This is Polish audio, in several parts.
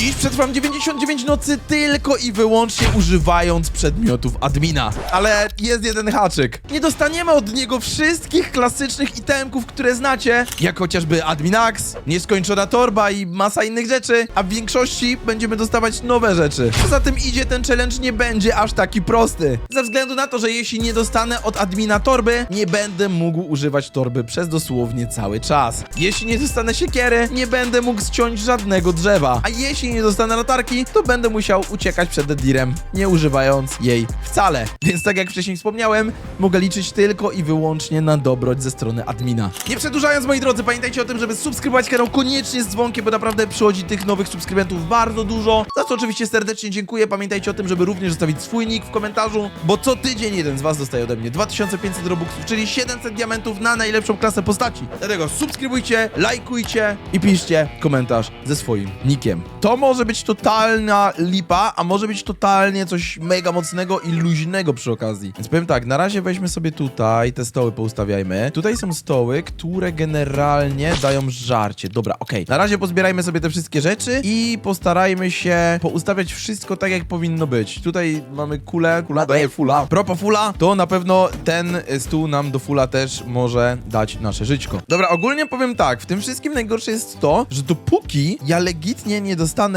Dziś przetrwam 99 nocy tylko i wyłącznie używając przedmiotów admina. Ale jest jeden haczyk. Nie dostaniemy od niego wszystkich klasycznych itemków, które znacie, jak chociażby Adminax, nieskończona torba i masa innych rzeczy, a w większości będziemy dostawać nowe rzeczy. Poza tym idzie ten challenge nie będzie aż taki prosty. Ze względu na to, że jeśli nie dostanę od admina torby, nie będę mógł używać torby przez dosłownie cały czas. Jeśli nie dostanę siekiery, nie będę mógł ściąć żadnego drzewa. A jeśli nie dostanę latarki, to będę musiał uciekać przed Dedirem, nie używając jej wcale. Więc tak jak wcześniej wspomniałem, mogę liczyć tylko i wyłącznie na dobroć ze strony admina. Nie przedłużając, moi drodzy, pamiętajcie o tym, żeby subskrybować kanał koniecznie z dzwonkiem, bo naprawdę przychodzi tych nowych subskrybentów bardzo dużo. Za co oczywiście serdecznie dziękuję. Pamiętajcie o tym, żeby również zostawić swój nick w komentarzu, bo co tydzień jeden z was dostaje ode mnie 2500 robuxów, czyli 700 diamentów na najlepszą klasę postaci. Dlatego subskrybujcie, lajkujcie i piszcie komentarz ze swoim nickiem. To może być totalna lipa, a może być totalnie coś mega mocnego i luźnego przy okazji. Więc powiem tak, na razie weźmy sobie tutaj, te stoły poustawiajmy. Tutaj są stoły, które generalnie dają żarcie. Dobra, okej. Na razie pozbierajmy sobie te wszystkie rzeczy i postarajmy się poustawiać wszystko tak, jak powinno być. Tutaj mamy kulę, kula daje fula. Propo fula, to na pewno ten stół nam do fula też może dać nasze żyćko. Dobra, ogólnie powiem tak, w tym wszystkim najgorsze jest to, że dopóki ja legitnie nie dostanę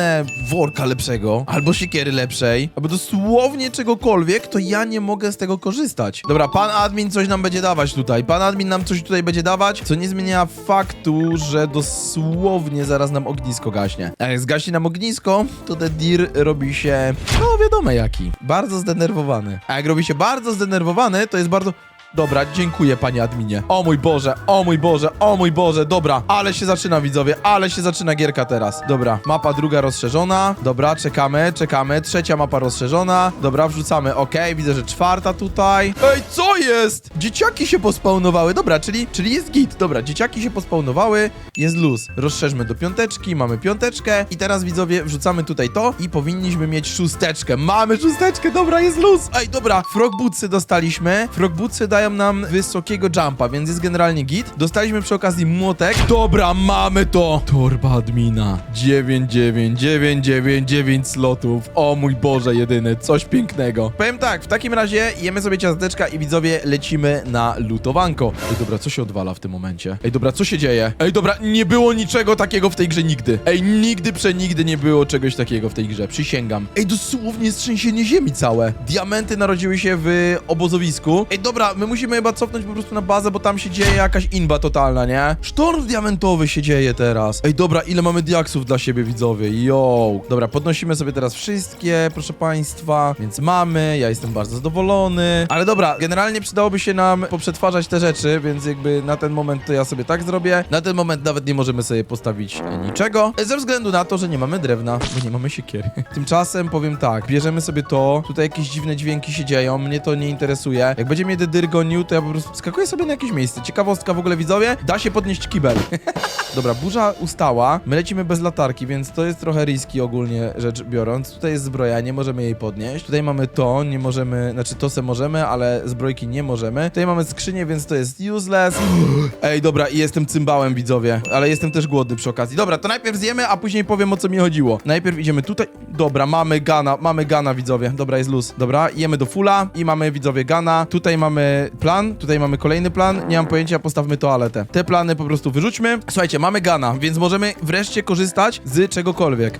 worka lepszego, albo siekiery lepszej, albo dosłownie czegokolwiek, to ja nie mogę z tego korzystać. Dobra, pan admin coś nam będzie dawać tutaj. Pan admin nam coś tutaj będzie dawać, co nie zmienia faktu, że dosłownie zaraz nam ognisko gaśnie. A jak zgaśnie nam ognisko, to ten dir robi się, no wiadomo jaki, bardzo zdenerwowany. A jak robi się bardzo zdenerwowany, to jest bardzo... Dobra, dziękuję panie adminie. O mój Boże, o mój Boże, o mój Boże, dobra, ale się zaczyna widzowie, ale się zaczyna gierka teraz. Dobra, mapa druga rozszerzona, dobra, czekamy, czekamy, trzecia mapa rozszerzona, dobra, wrzucamy, okej, widzę, że czwarta tutaj. Ej, co jest? Dzieciaki się pospawnowały, dobra, czyli, czyli jest git, dobra, dzieciaki się pospawnowały, jest luz. Rozszerzmy do piąteczki, mamy piąteczkę i teraz widzowie wrzucamy tutaj to i powinniśmy mieć szósteczkę. Mamy szósteczkę, dobra, jest luz. Ej, dobra, frogbucy dostaliśmy, frogbucy dają nam wysokiego jumpa, więc jest generalnie git. Dostaliśmy przy okazji młotek. Dobra, mamy to. Torba admina. 99999 slotów. O mój Boże, jedyny, coś pięknego. Powiem tak, w takim razie jemy sobie ciasteczka i widzowie lecimy na lutowanko. Ej, dobra, co się odwala w tym momencie? Ej, dobra, co się dzieje? Ej, dobra, nie było niczego takiego w tej grze nigdy. Ej, nigdy przenigdy nie było czegoś takiego w tej grze, przysięgam. Ej, dosłownie jest trzęsienie ziemi całe. Diamenty narodziły się w obozowisku. Ej, dobra, my musimy chyba cofnąć po prostu na bazę, bo tam się dzieje jakaś inba totalna, nie? Sztorm diamentowy się dzieje teraz. Ej, dobra, ile mamy diaksów dla siebie, widzowie? Yo. Dobra, podnosimy sobie teraz wszystkie, proszę państwa. Więc mamy, ja jestem bardzo zadowolony. Ale dobra, generalnie przydałoby się nam poprzetwarzać te rzeczy, więc jakby na ten moment to ja sobie tak zrobię. Na ten moment nawet nie możemy sobie postawić niczego, ze względu na to, że nie mamy drewna, bo nie mamy siekiery. Tymczasem powiem tak, bierzemy sobie to, tutaj jakieś dziwne dźwięki się dzieją, mnie to nie interesuje. Jak będzie mnie Dedyr gonił, to ja po prostu skakuję sobie na jakieś miejsce. Ciekawostka w ogóle, widzowie, da się podnieść kibel. Dobra, burza ustała, my lecimy bez latarki, więc to jest trochę riski ogólnie rzecz biorąc. Tutaj jest zbroja, nie możemy jej podnieść. Tutaj mamy to, nie możemy, znaczy to se możemy, ale zbrojki nie możemy. Tutaj mamy skrzynię, więc to jest useless. Ej, dobra, i jestem cymbałem, widzowie, ale jestem też głodny przy okazji. Dobra, to najpierw zjemy, a później powiem o co mi chodziło. Najpierw idziemy tutaj. Dobra, mamy gana, mamy gana, widzowie. Dobra, jest luz. Dobra, jemy do fulla i mamy, widzowie, gana. Tutaj mamy plan, tutaj mamy kolejny plan. Nie mam pojęcia, postawmy toaletę. Te plany po prostu wyrzućmy. Słuchajcie, mamy gana, więc możemy wreszcie korzystać z czegokolwiek.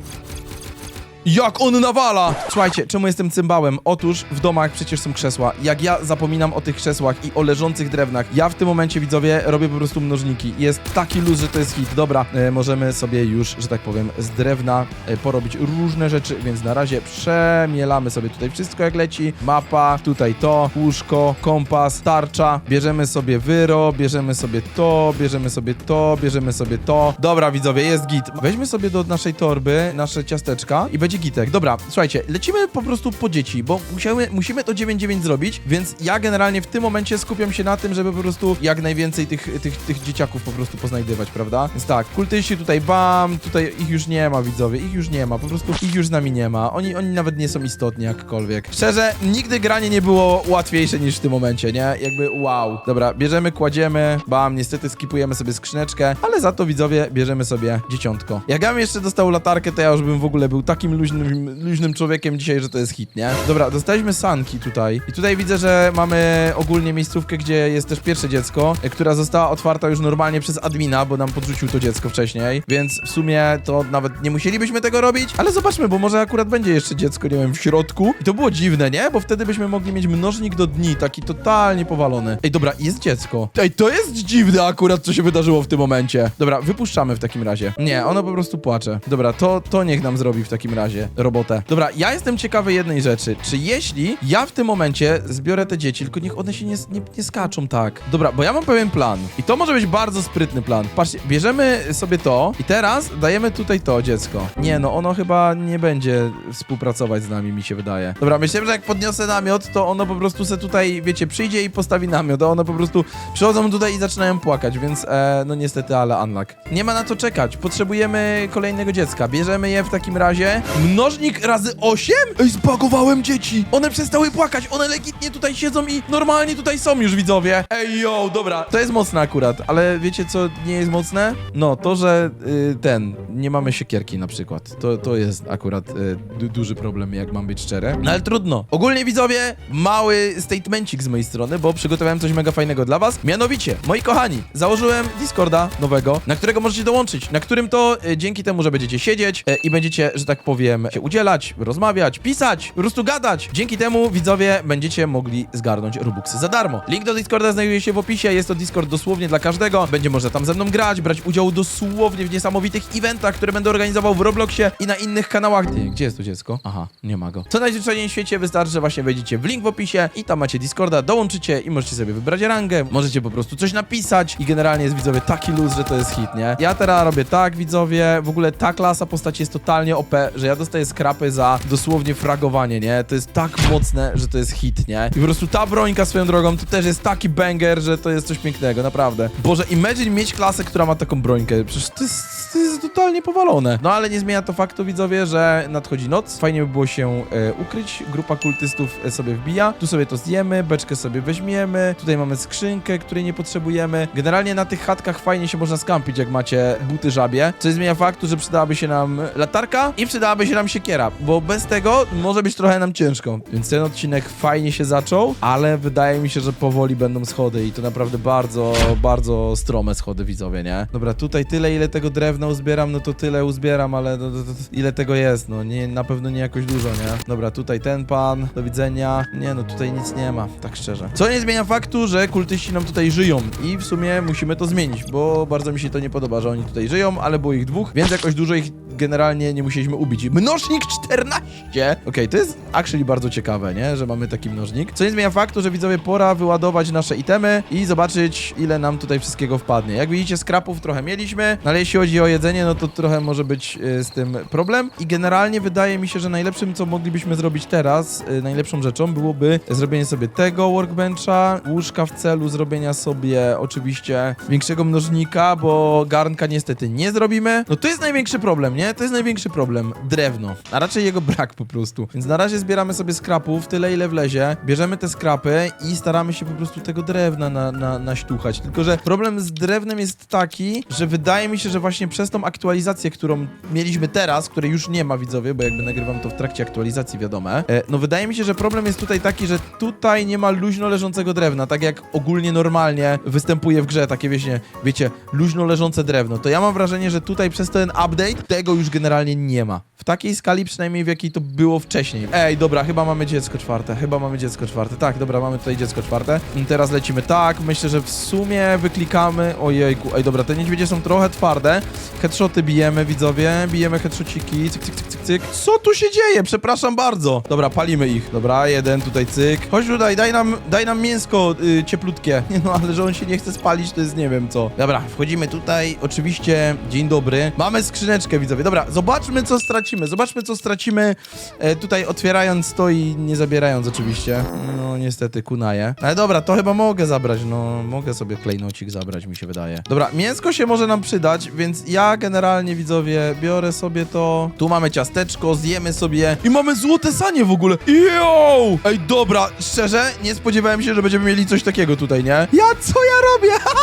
Jak on nawala! Słuchajcie, czemu jestem cymbałem? Otóż w domach przecież są krzesła. Jak ja zapominam o tych krzesłach i o leżących drewnach, ja w tym momencie, widzowie, robię po prostu mnożniki. Jest taki luz, że to jest hit. Dobra, e, możemy sobie już, że tak powiem, z drewna e, porobić różne rzeczy, więc na razie przemielamy sobie tutaj wszystko jak leci. Mapa, tutaj to, łóżko, kompas, tarcza. Bierzemy sobie wyro, bierzemy sobie to, bierzemy sobie to, bierzemy sobie to. Dobra, widzowie, jest git. Weźmy sobie do naszej torby nasze ciasteczka i będziemy będzie gitek. Dobra, słuchajcie, lecimy po prostu po dzieci, bo musimy, musimy to 9-9 zrobić, więc ja generalnie w tym momencie skupiam się na tym, żeby po prostu jak najwięcej tych, tych, tych dzieciaków po prostu poznajdywać, prawda? Więc tak, kultyści tutaj bam, tutaj ich już nie ma, widzowie, ich już nie ma, po prostu ich już z nami nie ma. Oni, oni nawet nie są istotni jakkolwiek. Szczerze, nigdy granie nie było łatwiejsze niż w tym momencie, nie? Jakby wow. Dobra, bierzemy, kładziemy, bam, niestety skipujemy sobie skrzyneczkę, ale za to widzowie bierzemy sobie dzieciątko. Jak ja bym jeszcze dostał latarkę, to ja już bym w ogóle był takim luźnym, luźnym człowiekiem dzisiaj, że to jest hit, nie? Dobra, dostaliśmy sanki tutaj i tutaj widzę, że mamy ogólnie miejscówkę, gdzie jest też pierwsze dziecko, która została otwarta już normalnie przez admina, bo nam podrzucił to dziecko wcześniej, więc w sumie to nawet nie musielibyśmy tego robić, ale zobaczmy, bo może akurat będzie jeszcze dziecko, nie wiem, w środku i to było dziwne, nie? Bo wtedy byśmy mogli mieć mnożnik do dni, taki totalnie powalony. Ej, dobra, jest dziecko. Ej, to jest dziwne akurat, co się wydarzyło w tym momencie. Dobra, wypuszczamy w takim razie. Nie, ono po prostu płacze. Dobra, to, to niech nam zrobi w takim razie robotę. Dobra, ja jestem ciekawy jednej rzeczy. Czy jeśli ja w tym momencie zbiorę te dzieci, tylko niech one się nie, nie, nie skaczą tak. Dobra, bo ja mam pewien plan. I to może być bardzo sprytny plan. Patrzcie, bierzemy sobie to i teraz dajemy tutaj to dziecko. Nie, no ono chyba nie będzie współpracować z nami, mi się wydaje. Dobra, myślałem, że jak podniosę namiot, to ono po prostu se tutaj, wiecie, przyjdzie i postawi namiot, a one po prostu przychodzą tutaj i zaczynają płakać, więc e, no niestety, ale unluck. Nie ma na co czekać, potrzebujemy kolejnego dziecka. Bierzemy je w takim razie. Mnożnik razy 8? Ej, zbagowałem dzieci! One przestały płakać, one legitnie tutaj siedzą i normalnie tutaj są już widzowie. Ej, yo, dobra. To jest mocne akurat, ale wiecie co nie jest mocne? No, to, że y, ten, nie mamy siekierki na przykład. To, to jest akurat y, du duży problem, jak mam być szczery. No ale trudno. Ogólnie widzowie, mały statemencik z mojej strony, bo przygotowałem coś mega fajnego dla was. Mianowicie, moi kochani, założyłem Discorda nowego, na którego możecie dołączyć, na którym to y, dzięki temu, że będziecie siedzieć y, i będziecie, że tak powiem, się udzielać, rozmawiać, pisać, po prostu gadać. Dzięki temu, widzowie, będziecie mogli zgarnąć Robuxy za darmo. Link do Discorda znajduje się w opisie, jest to Discord dosłownie dla każdego. Będzie można tam ze mną grać, brać udział dosłownie w niesamowitych eventach, które będę organizował w Robloxie i na innych kanałach. Ty, gdzie jest to dziecko? Aha, nie ma go. Co najzwyczajniej w świecie wystarczy, że właśnie wejdziecie w link w opisie i tam macie Discorda, dołączycie i możecie sobie wybrać rangę, możecie po prostu coś napisać i generalnie jest widzowie taki luz, że to jest hit, nie? Ja teraz robię tak, widzowie, w ogóle ta klasa postaci jest totalnie OP, że ja dostaję skrapy za dosłownie fragowanie, nie? To jest tak mocne, że to jest hit, nie? I po prostu ta brońka swoją drogą to też jest taki banger, że to jest coś pięknego, naprawdę. Boże, imagine mieć klasę, która ma taką brońkę, przecież to jest, to jest totalnie powalone. No ale nie zmienia to faktu, widzowie, że nadchodzi noc, fajnie by było się e, ukryć, grupa kultystów e, sobie wbija, tu sobie to zjemy, beczkę sobie weźmiemy, tutaj mamy skrzynkę, której nie potrzebujemy. Generalnie na tych chatkach fajnie się można skampić, jak macie buty żabie, co nie zmienia faktu, że przydałaby się nam latarka i przydałaby się nam siekiera, bo bez tego może być trochę nam ciężko. Więc ten odcinek fajnie się zaczął, ale wydaje mi się, że powoli będą schody i to naprawdę bardzo, bardzo strome schody, widzowie, nie? Dobra, tutaj tyle, ile tego drewna uzbieram, no to tyle uzbieram, ale no, to, to, ile tego jest, no nie, na pewno nie jakoś dużo, nie? Dobra, tutaj ten pan, do widzenia. Nie, no tutaj nic nie ma, tak szczerze. Co nie zmienia faktu, że kultyści nam tutaj żyją i w sumie musimy to zmienić, bo bardzo mi się to nie podoba, że oni tutaj żyją, ale było ich dwóch, więc jakoś dużo ich generalnie nie musieliśmy ubić. Mnożnik 14! Okej, to jest actually bardzo ciekawe, nie? Że mamy taki mnożnik. Co nie zmienia faktu, że widzowie pora wyładować nasze itemy i zobaczyć, ile nam tutaj wszystkiego wpadnie. Jak widzicie, skrapów trochę mieliśmy, no ale jeśli chodzi o jedzenie, no to trochę może być y, z tym problem. I generalnie wydaje mi się, że najlepszym, co moglibyśmy zrobić teraz, y, najlepszą rzeczą byłoby zrobienie sobie tego workbencha, łóżka w celu zrobienia sobie oczywiście większego mnożnika, bo garnka niestety nie zrobimy. No to jest największy problem, nie? To jest największy problem. Drewno. A raczej jego brak po prostu. Więc na razie zbieramy sobie skrapów, tyle ile wlezie. Bierzemy te skrapy i staramy się po prostu tego drewna na, na, naśtuchać. Tylko, że problem z drewnem jest taki, że wydaje mi się, że właśnie przez tą aktualizację, którą mieliśmy teraz, której już nie ma widzowie, bo jakby nagrywam to w trakcie aktualizacji, wiadome. E, no wydaje mi się, że problem jest tutaj taki, że tutaj nie ma luźno leżącego drewna, tak jak ogólnie normalnie występuje w grze, takie wiecie, wiecie, luźno leżące drewno. To ja mam wrażenie, że tutaj przez ten update tego już generalnie nie ma. W takiej skali przynajmniej w jakiej to było wcześniej. Ej, dobra, chyba mamy dziecko czwarte, chyba mamy dziecko czwarte. Tak, dobra, mamy tutaj dziecko czwarte. I Teraz lecimy tak, myślę, że w sumie wyklikamy... Ojejku, ej, dobra, te niedźwiedzie są trochę twarde. Headshoty bijemy, widzowie, bijemy headshotiki, cyk, cyk, cyk, cyk, cyk. Co tu się dzieje? Przepraszam bardzo. Dobra, palimy ich. Dobra, jeden tutaj cyk. Chodź tutaj, daj nam, daj nam mięsko y, cieplutkie. Nie no, ale że on się nie chce spalić, to jest nie wiem co. Dobra, wchodzimy tutaj. Oczywiście, dzień dobry. Mamy skrzyneczkę, widzowie. Dobra, zobaczmy, co stracimy. Zobaczmy, co stracimy e, tutaj otwierając to i nie zabierając oczywiście. No, niestety, kunaje. Ale dobra, to chyba mogę zabrać, no, mogę sobie klejnocik zabrać, mi się wydaje. Dobra, mięsko się może nam przydać, więc ja generalnie, widzowie, biorę sobie to. Tu mamy ciasteczko, zjemy sobie i mamy złote sanie w ogóle. Yo! Ej, dobra, szczerze, nie spodziewałem się, że będziemy mieli coś takiego tutaj, nie? Ja, co ja robię?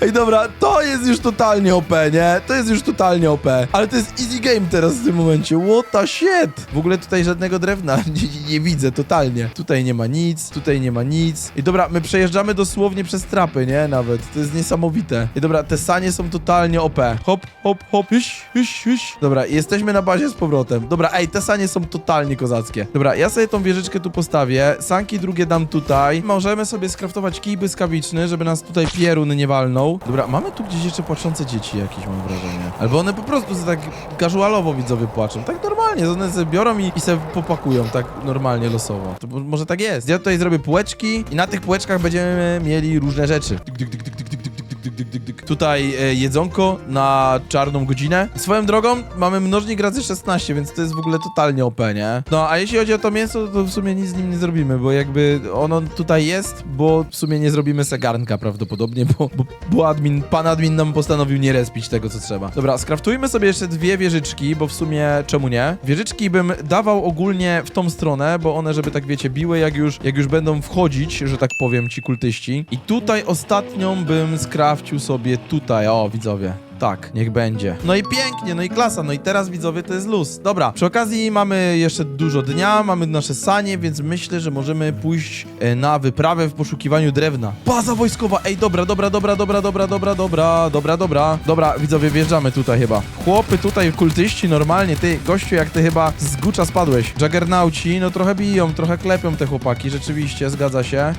Ej, dobra, to jest już totalnie OP, nie? To jest już totalnie OP. Ale to jest easy game teraz w tym momencie. What the shit? W ogóle tutaj żadnego drewna nie, nie widzę, totalnie. Tutaj nie ma nic, tutaj nie ma nic. I dobra, my przejeżdżamy dosłownie przez trapy, nie? Nawet. To jest niesamowite. I dobra, te sanie są totalnie OP. Hop, hop, hop, iś, iś, iś. Dobra, jesteśmy na bazie z powrotem. Dobra, ej, te sanie są totalnie kozackie. Dobra, ja sobie tą wieżyczkę tu postawię. Sanki drugie dam tutaj. Możemy sobie skraftować kij błyskawiczny, żeby nas tutaj pierun nie walnął. Dobra, mamy tu gdzieś jeszcze płaczące dzieci jakieś, mam wrażenie. Albo one po prostu tak casualowo widzowie płaczą. Tak normalnie, one sobie biorą i, i sobie popakują tak normalnie, losowo. To mo- może tak jest. Ja tutaj zrobię półeczki i na tych półeczkach będziemy mieli różne rzeczy. Dyk, dyk, dyk, dyk, dyk, dyk, dyk. Tutaj e, jedzonko na czarną godzinę. Swoją drogą mamy mnożnik razy 16, więc to jest w ogóle totalnie OP, nie? No, a jeśli chodzi o to mięso, to w sumie nic z nim nie zrobimy, bo jakby ono tutaj jest, bo w sumie nie zrobimy se garnka prawdopodobnie, bo, bo, bo admin, pan admin nam postanowił nie respić tego, co trzeba. Dobra, skraftujmy sobie jeszcze dwie wieżyczki, bo w sumie czemu nie? Wieżyczki bym dawał ogólnie w tą stronę, bo one, żeby tak wiecie, biły jak już, jak już będą wchodzić, że tak powiem, ci kultyści. I tutaj ostatnią bym skrafcił sobie tutaj, o widzowie. Tak, niech będzie. No i pięknie, no i klasa, no i teraz widzowie to jest luz. Dobra, przy okazji mamy jeszcze dużo dnia, mamy nasze sanie, więc myślę, że możemy pójść e, na wyprawę w poszukiwaniu drewna. Baza wojskowa, ej, dobra, dobra, dobra, dobra, dobra, dobra, dobra, dobra, dobra. Dobra, widzowie, wjeżdżamy tutaj chyba. Chłopy tutaj, kultyści, normalnie, ty, gościu, jak ty chyba z gucza spadłeś. Juggernauci, no trochę biją, trochę klepią te chłopaki, rzeczywiście, zgadza się.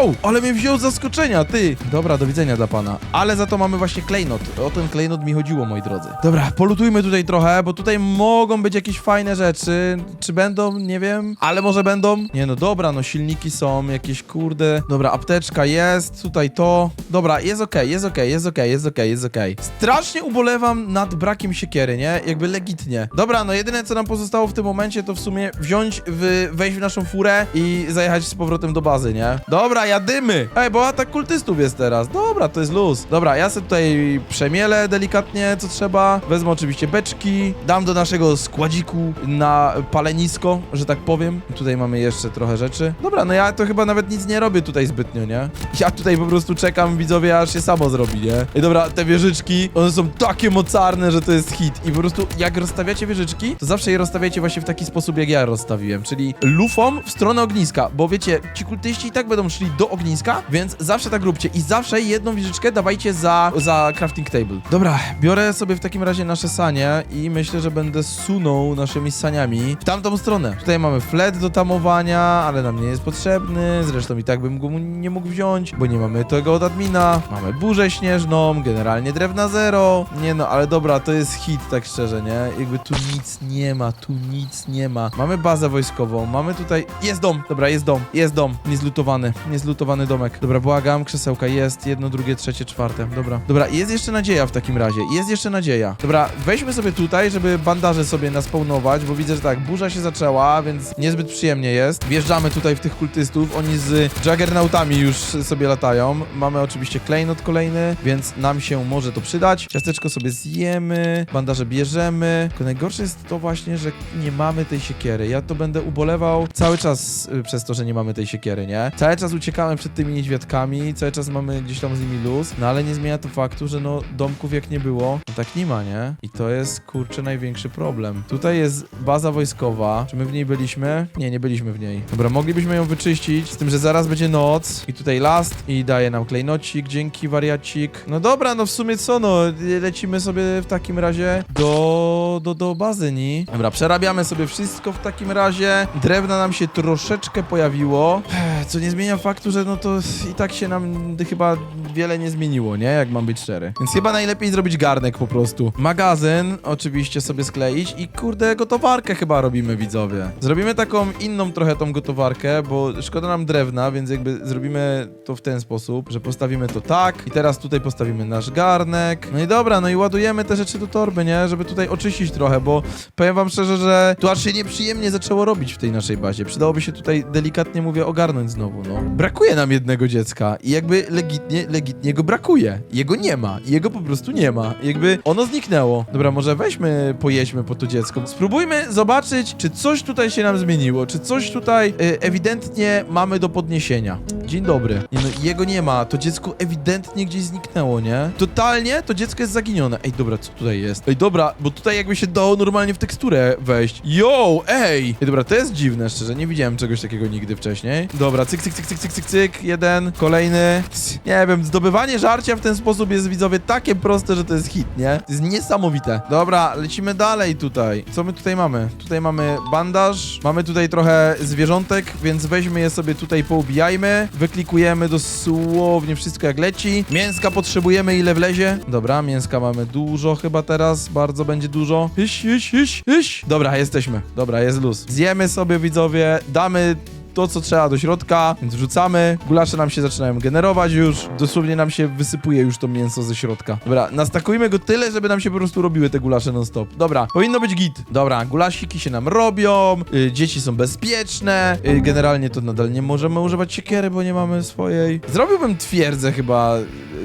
O! Ale mnie wziął z zaskoczenia, ty! Dobra, do widzenia dla pana. Ale za to mamy właśnie klejnot. O ten klejnot mi chodziło, moi drodzy. Dobra, polutujmy tutaj trochę, bo tutaj mogą być jakieś fajne rzeczy. Czy będą? Nie wiem. Ale może będą? Nie no, dobra, no silniki są, jakieś kurde. Dobra, apteczka jest, tutaj to. Dobra, jest okej, jest okej, jest okej, jest okej, jest okej. Strasznie ubolewam nad brakiem siekiery, nie? Jakby legitnie. Dobra, no jedyne co nam pozostało w tym momencie to w sumie wziąć, w, wejść w naszą furę i zajechać z powrotem do bazy, nie? Dobra, jadymy! Ej, bo atak kultystów jest teraz. Dobra, to jest luz. Dobra, ja sobie tutaj przemielę delikatnie, co trzeba. Wezmę oczywiście beczki, dam do naszego składziku na palenisko, że tak powiem. Tutaj mamy jeszcze trochę rzeczy. Dobra, no ja to chyba nawet nic nie robię tutaj zbytnio, nie? Ja tutaj po prostu czekam, widzowie, aż się samo zrobi, nie? I dobra, te wieżyczki, one są takie mocarne, że to jest hit. I po prostu jak rozstawiacie wieżyczki, to zawsze je rozstawiacie właśnie w taki sposób, jak ja rozstawiłem, czyli lufą w stronę ogniska, bo wiecie, ci kultyści i tak będą szli do ogniska, więc zawsze tak róbcie i zawsze jedną wieżyczkę dawajcie za, za crafting table. Dobra, biorę sobie w takim razie nasze sanie i myślę, że będę sunął naszymi saniami w tamtą stronę. Tutaj mamy flet do tamowania, ale nam nie jest potrzebny, zresztą i tak bym go nie mógł wziąć, bo nie mamy tego od admina. Mamy burzę śnieżną, generalnie drewna zero. Nie no, ale dobra, to jest hit, tak szczerze, nie? Jakby tu nic nie ma, tu nic nie ma. Mamy bazę wojskową, mamy tutaj... Jest dom! Dobra, jest dom, jest dom. Niezlutowany, niezlutowany domek. Dobra, błagam, krzesełka jest, jedno, drugie, trzecie, czwarte. Dobra, dobra, jest jeszcze nadzieja w takim razie, jest jeszcze nadzieja. Dobra, weźmy sobie tutaj, żeby bandaże sobie naspawnować, bo widzę, że tak, burza się zaczęła, więc niezbyt przyjemnie jest. Wjeżdżamy tutaj w tych kultystów, oni z juggernautami już sobie latają. Mamy oczywiście klejnot kolejny, więc nam się może to przydać. Ciasteczko sobie zjemy, bandaże bierzemy. Tylko najgorsze jest to właśnie, że nie mamy tej siekiery. Ja to będę ubolewał cały czas y, przez to, że nie mamy tej siekiery, nie? Cały czas uciekałem przed tymi niedźwiadkami, cały czas mamy gdzieś tam z nimi luz, no ale nie zmienia to faktu, że no domków jak nie było, no tak nie ma, nie? I to jest kurczę największy problem. Tutaj jest baza wojskowa. Czy my w niej byliśmy? Nie, nie byliśmy w niej. Dobra, moglibyśmy ją wyczyścić, z tym, że zaraz będzie noc i tutaj last i daje nam klejnocik, dzięki wariacik. No dobra, no w sumie co, no lecimy sobie w takim razie do, do, do bazy, nie? Dobra, przerabiamy sobie wszystko w takim razie. Drewna nam się troszeczkę pojawiło, co nie zmienia faktu, fakturze, no to i tak się nam chyba wiele nie zmieniło, nie? Jak mam być szczery. Więc chyba najlepiej zrobić garnek po prostu. Magazyn oczywiście sobie skleić i kurde, gotowarkę chyba robimy, widzowie. Zrobimy taką inną trochę tą gotowarkę, bo szkoda nam drewna, więc jakby zrobimy to w ten sposób, że postawimy to tak i teraz tutaj postawimy nasz garnek. No i dobra, no i ładujemy te rzeczy do torby, nie? Żeby tutaj oczyścić trochę, bo powiem wam szczerze, że tu aż się nieprzyjemnie zaczęło robić w tej naszej bazie. Przydałoby się tutaj delikatnie mówię ogarnąć znowu, no. Brakuje nam jednego dziecka i jakby legitnie, legitnie go brakuje. Jego nie ma. Jego po prostu nie ma. Jakby ono zniknęło. Dobra, może weźmy, pojedźmy po to dziecko. Spróbujmy zobaczyć, czy coś tutaj się nam zmieniło, czy coś tutaj y, ewidentnie mamy do podniesienia. Dzień dobry. Nie no, jego nie ma. To dziecko ewidentnie gdzieś zniknęło, nie? Totalnie to dziecko jest zaginione. Ej, dobra, co tutaj jest? Ej, dobra, bo tutaj jakby się dało normalnie w teksturę wejść. Yo, ej! Ej, dobra, to jest dziwne, szczerze. Nie widziałem czegoś takiego nigdy wcześniej. Dobra, cyk, cyk, cyk, cyk, cyk, cyk, cyk. Jeden, kolejny. Nie wiem, zdobywanie żarcia w ten sposób jest, widzowie, takie proste, że to jest hit, nie? To jest niesamowite. Dobra, lecimy dalej tutaj. Co my tutaj mamy? Tutaj mamy bandaż, mamy tutaj trochę zwierzątek, więc weźmy je sobie tutaj, poubijajmy. Wyklikujemy dosłownie wszystko jak leci. Mięska potrzebujemy, ile wlezie. Dobra, mięska mamy dużo chyba teraz, bardzo będzie dużo. Iś, iś, iś, iś. Dobra, jesteśmy. Dobra, jest luz. Zjemy sobie, widzowie, damy to, co trzeba do środka, więc wrzucamy. Gulasze nam się zaczynają generować już. Dosłownie nam się wysypuje już to mięso ze środka. Dobra, nastakujmy go tyle, żeby nam się po prostu robiły te gulasze non-stop. Dobra, powinno być git. Dobra, gulasiki się nam robią, y, dzieci są bezpieczne, y, generalnie to nadal nie możemy używać siekiery, bo nie mamy swojej. Zrobiłbym twierdzę chyba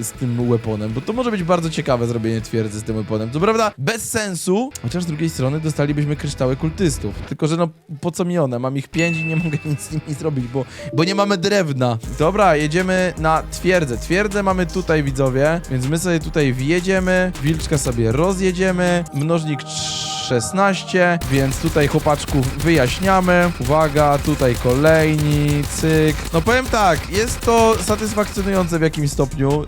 z tym weaponem, bo to może być bardzo ciekawe zrobienie twierdzy z tym weaponem. Co prawda bez sensu, chociaż z drugiej strony dostalibyśmy kryształy kultystów. Tylko, że no po co mi one? Mam ich pięć i nie mogę nic z nimi zrobić, bo, bo nie mamy drewna. Dobra, jedziemy na twierdzę. Twierdzę mamy tutaj, widzowie, więc my sobie tutaj wjedziemy, wilczka sobie rozjedziemy, mnożnik 16, więc tutaj chłopaczków wyjaśniamy. Uwaga, tutaj kolejni, cyk. No powiem tak, jest to satysfakcjonujące w jakimś stopniu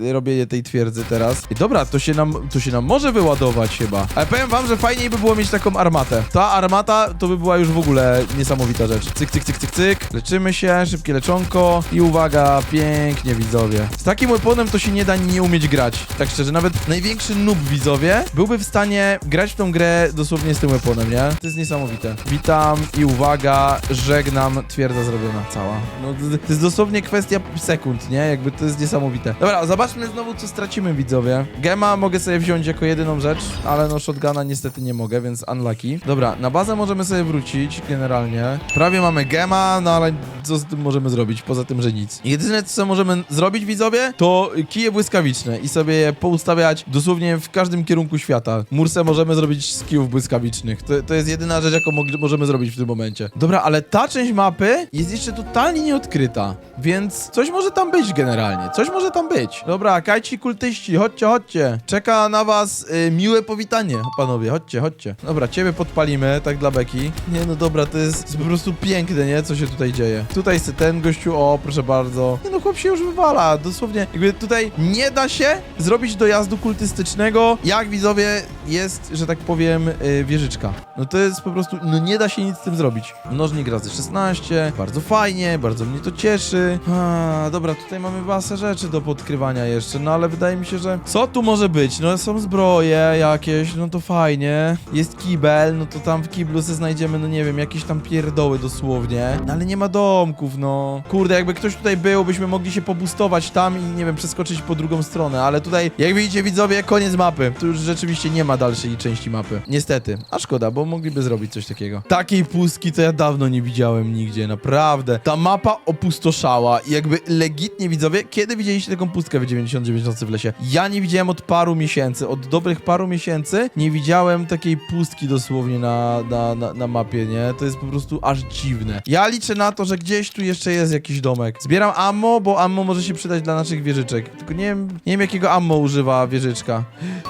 yy, robienie tej twierdzy teraz. I dobra, to się nam, to się nam może wyładować chyba. Ale powiem wam, że fajniej by było mieć taką armatę. Ta armata to by była już w ogóle niesamowita rzecz. Cyk, cyk, cyk, cyk, cyk. Leczymy się, szybkie leczonko i uwaga, pięknie widzowie. Z takim weaponem to się nie da nie umieć grać. Tak szczerze, nawet największy noob widzowie byłby w stanie grać w tą grę dosłownie z tym weaponem, nie? To jest niesamowite. Witam i uwaga, żegnam, twierdza zrobiona cała. No to, to jest dosłownie kwestia sekund, nie? Jakby to jest niesamowite. Dobra, zobaczmy znowu, co stracimy, widzowie. Gema mogę sobie wziąć jako jedyną rzecz, ale no shotguna niestety nie mogę, więc unlucky. Dobra, na bazę możemy sobie wrócić generalnie. Prawie mamy gema, no ale co z tym możemy zrobić, poza tym, że nic. Jedyne, co możemy zrobić, widzowie, to kije błyskawiczne i sobie je poustawiać dosłownie w każdym kierunku świata. Mursę możemy zrobić kijów błyskawicznych. To, to jest jedyna rzecz, jaką możemy zrobić w tym momencie. Dobra, ale ta część mapy jest jeszcze totalnie nieodkryta, więc coś może tam być generalnie. Coś może tam być. Dobra, kajci kultyści, chodźcie, chodźcie. Czeka na was y, miłe powitanie, panowie, chodźcie, chodźcie. Dobra, ciebie podpalimy, tak dla beki. Nie, no dobra, to jest, jest po prostu piękne, nie? Co się tutaj dzieje. Tutaj jest ten gościu, o, proszę bardzo. Nie no, chłop się już wywala, dosłownie. Jakby tutaj nie da się zrobić dojazdu kultystycznego, jak widzowie jest, że tak powiem, y, wieżyczka. No to jest po prostu, no nie da się nic z tym zrobić. Mnożnik razy 16, bardzo fajnie, bardzo mnie to cieszy. A, dobra, tutaj mamy masę rzeczy do podkrywania jeszcze, no ale wydaje mi się, że co tu może być? No są zbroje jakieś, no to fajnie. Jest kibel, no to tam w kiblu se znajdziemy, no nie wiem, jakieś tam pierdoły dosłownie. No, ale nie ma domków, no. Kurde, jakby ktoś tutaj był, byśmy mogli się pobustować tam i nie wiem, przeskoczyć po drugą stronę, ale tutaj, jak widzicie widzowie, koniec mapy. Tu już rzeczywiście nie ma dalszej części mapy. Niestety. A szkoda, bo mogliby zrobić coś takiego. Takiej pustki to ja dawno nie widziałem nigdzie, naprawdę. Ta mapa opustoszała i jakby legitnie widzowie, kiedy widzieliście taką pustkę w 99 nocy w lesie? Ja nie widziałem od paru miesięcy, od dobrych paru miesięcy nie widziałem takiej pustki dosłownie na, na, na, na mapie, nie? To jest po prostu aż dziwne. Ja liczę na to, że gdzieś tu jeszcze jest jakiś domek. Zbieram ammo, bo ammo może się przydać dla naszych wieżyczek. Tylko nie wiem, nie wiem jakiego ammo używa wieżyczka.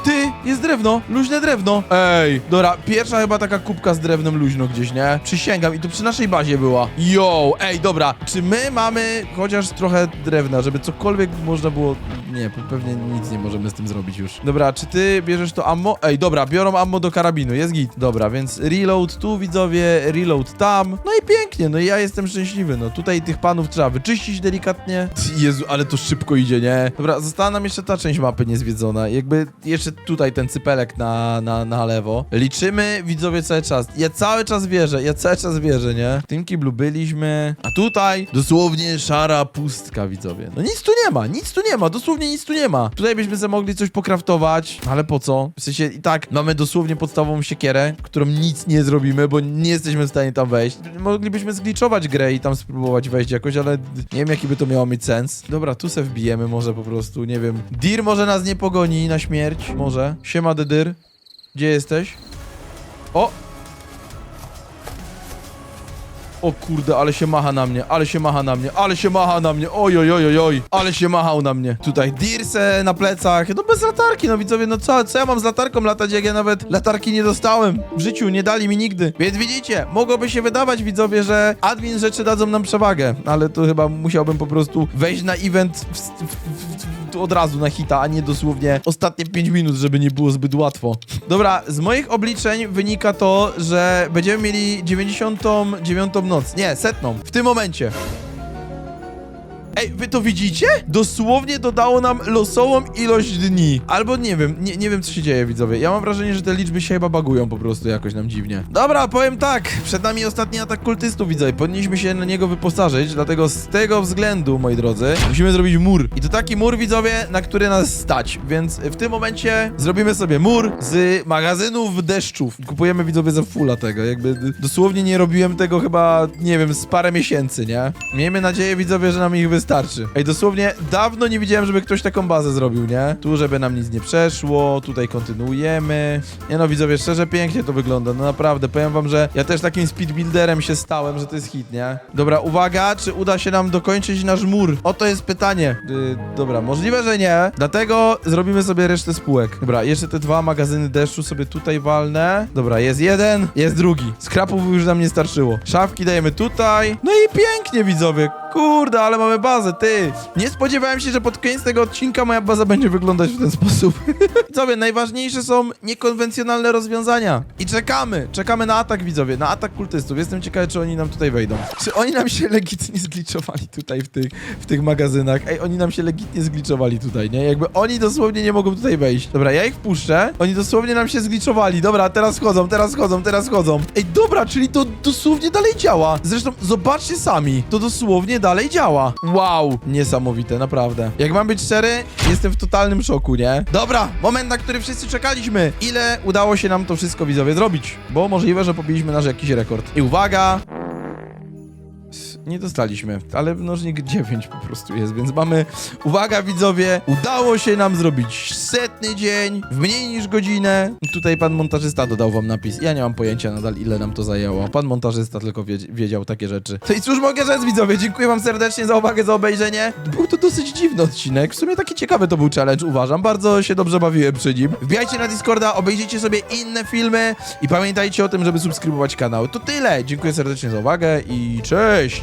Ty! jest drewno, luźne drewno. Ej, dobra, pierwsza chyba taka kubka z drewnem luźno gdzieś, nie? Przysięgam i to przy naszej bazie była. Yo, ej, dobra, czy my mamy chociaż trochę drewna, żeby cokolwiek można było... Nie, pe- pewnie nic nie możemy z tym zrobić już. Dobra, czy ty bierzesz to ammo? Ej, dobra, biorą ammo do karabinu, jest git. Dobra, więc reload tu, widzowie, reload tam. No i pięknie, no i ja jestem szczęśliwy, no tutaj tych panów trzeba wyczyścić delikatnie. Jezu, ale to szybko idzie, nie? Dobra, została nam jeszcze ta część mapy niezwiedzona. Jakby jeszcze tutaj ten cypelek na, na, na lewo. Liczymy, widzowie, cały czas. Ja cały czas wierzę, ja cały czas wierzę, nie? W tym kiblu byliśmy, a tutaj dosłownie szara pustka, widzowie. No nic tu nie ma, nic tu nie ma, dosłownie nic tu nie ma. Tutaj byśmy sobie mogli coś pokraftować, ale po co? W sensie i tak mamy dosłownie podstawową siekierę, którą nic nie zrobimy, bo nie jesteśmy w stanie tam wejść. Moglibyśmy zgliczować grę i tam spróbować wejść jakoś, ale nie wiem jaki by to miało mieć sens. Dobra, tu se wbijemy może po prostu, nie wiem. Dir może nas nie pogoni na śmierć, może. Siema Dedyr, gdzie jesteś? O! O kurde, ale się macha na mnie, ale się macha na mnie, ale się macha na mnie, oj, oj, oj, oj, ale się machał na mnie. Tutaj Dirse na plecach, no bez latarki, no widzowie, no co, co ja mam z latarką latać, jak ja nawet latarki nie dostałem w życiu, nie dali mi nigdy. Więc widzicie, mogłoby się wydawać, widzowie, że admin rzeczy dadzą nam przewagę, ale to chyba musiałbym po prostu wejść na event w, w, w, w, od razu na hita, a nie dosłownie ostatnie 5 minut, żeby nie było zbyt łatwo. Dobra, z moich obliczeń wynika to, że będziemy mieli 99 noc. Nie, setną. W tym momencie. Ej, wy to widzicie? Dosłownie dodało nam losową ilość dni. Albo nie wiem, nie, nie wiem co się dzieje, widzowie. Ja mam wrażenie, że te liczby się chyba bagują po prostu jakoś nam dziwnie. Dobra, powiem tak. Przed nami ostatni atak kultystów, widzowie. Powinniśmy się na niego wyposażyć, dlatego z tego względu, moi drodzy, musimy zrobić mur. I to taki mur, widzowie, na który nas stać. Więc w tym momencie zrobimy sobie mur z magazynów deszczów. Kupujemy, widzowie, za fulla tego. Jakby dosłownie nie robiłem tego chyba, nie wiem, z parę miesięcy, nie? Miejmy nadzieję, widzowie, że nam ich wystarczy. Ej, dosłownie dawno nie widziałem, żeby ktoś taką bazę zrobił, nie? Tu, żeby nam nic nie przeszło, tutaj kontynuujemy. Nie no, widzowie, szczerze pięknie to wygląda, no naprawdę, powiem wam, że ja też takim speedbuilderem się stałem, że to jest hit, nie? Dobra, uwaga, czy uda się nam dokończyć nasz mur? Oto jest pytanie. Yy, dobra, możliwe, że nie, dlatego zrobimy sobie resztę spółek. Dobra, jeszcze te dwa magazyny deszczu sobie tutaj walnę. Dobra, jest jeden, jest drugi. Skrapów już nam nie starczyło. Szafki dajemy tutaj. No i pięknie, widzowie. Kurde, ale mamy bazę, ty! Nie spodziewałem się, że pod koniec tego odcinka moja baza będzie wyglądać w ten sposób. Widzowie, najważniejsze są niekonwencjonalne rozwiązania. I czekamy, czekamy na atak, widzowie, na atak kultystów. Jestem ciekawy, czy oni nam tutaj wejdą. Czy oni nam się legitnie zgliczowali tutaj w tych, w tych magazynach? Ej, oni nam się legitnie zgliczowali tutaj, nie? Jakby oni dosłownie nie mogą tutaj wejść. Dobra, ja ich wpuszczę. Oni dosłownie nam się zgliczowali. Dobra, teraz chodzą, teraz chodzą, teraz chodzą. Ej, dobra, czyli to dosłownie dalej działa. Zresztą, zobaczcie sami, to dosłownie dalej działa. Wow, niesamowite, naprawdę. Jak mam być szczery, jestem w totalnym szoku, nie? Dobra, moment, na który wszyscy czekaliśmy. Ile udało się nam to wszystko, widzowie, zrobić? Bo możliwe, że pobiliśmy nasz jakiś rekord. I uwaga, nie dostaliśmy, ale mnożnik 9 po prostu jest, więc mamy, uwaga widzowie, udało się nam zrobić setny dzień w mniej niż godzinę. Tutaj pan montażysta dodał wam napis, ja nie mam pojęcia nadal ile nam to zajęło, pan montażysta tylko wiedz- wiedział takie rzeczy. To i cóż mogę rzec widzowie, dziękuję wam serdecznie za uwagę, za obejrzenie. Był to dosyć dziwny odcinek, w sumie taki ciekawy to był challenge, uważam, bardzo się dobrze bawiłem przy nim. Wbijajcie na Discorda, obejrzyjcie sobie inne filmy i pamiętajcie o tym, żeby subskrybować kanał. To tyle, dziękuję serdecznie za uwagę i cześć!